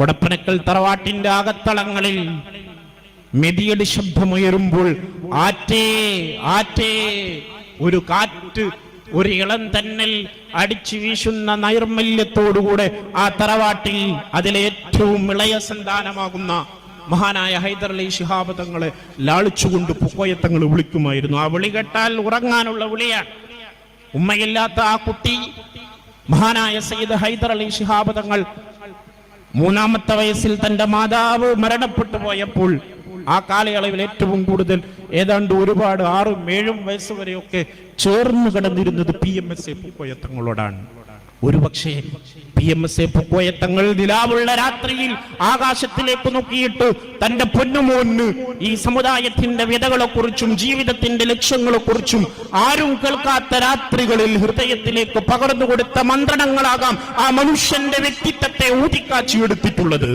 കൊടപ്പനക്കൽ തറവാട്ടിന്റെ അകത്തളങ്ങളിൽ മെതിയുടെ ശബ്ദമുയരുമ്പോൾ ആറ്റേ ആറ്റേ. ഒരു കാറ്റ് ഒരു ഇളം തന്നൽ അടിച്ചു വീശുന്ന നൈർമല്യത്തോടുകൂടെ ആ തറവാട്ടിൽ അതിലെ ഏറ്റവും ഇളയ സന്താനമാകുന്ന മഹാനായ ഹൈദർ അലി ശിഹാബ് തങ്ങളെ ലാളിച്ചുകൊണ്ട് പുക്കോയത്തങ്ങൾ വിളിക്കുമായിരുന്നു. ആ വിളി കേട്ടാൽ ഉറങ്ങാനുള്ള വിളിയാണ്. ഉമ്മയില്ലാത്ത ആ കുട്ടി മഹാനായ സയ്യിദ് ഹൈദർ അലി ശിഹാബ് തങ്ങൾ മൂന്നാമത്തെ വയസ്സിൽ തന്റെ മാതാവ് മരണപ്പെട്ടു പോയപ്പോൾ ആ കാലയളവിൽ ഏറ്റവും കൂടുതൽ ഏതാണ്ട് ഒരുപാട് ആറും ഏഴും വയസ്സ് വരെയൊക്കെ ചേർന്ന് കിടന്നിരുന്നത് പി എം എസ് എ പൂക്കോയത്തങ്ങളോടാണ് ഒരുപക്ഷെ P M S A Pookoya Thangal നിലാവുള്ള രാത്രിയിൽ ആകാശത്തിലേക്ക് നോക്കിയിട്ട് തന്റെ പൊന്നുമോന് ഈ സമുദായത്തിന്റെ വ്യതകളെ കുറിച്ചും ജീവിതത്തിന്റെ ലക്ഷ്യങ്ങളെ കുറിച്ചും ആരും കേൾക്കാത്ത രാത്രികളിൽ ഹൃദയത്തിലേക്ക് പകർന്നു കൊടുത്ത മന്ത്രണങ്ങളാകാം ആ മനുഷ്യന്റെ വ്യക്തിത്വത്തെ ഊതിക്കാച്ചി എടുത്തിട്ടുള്ളത്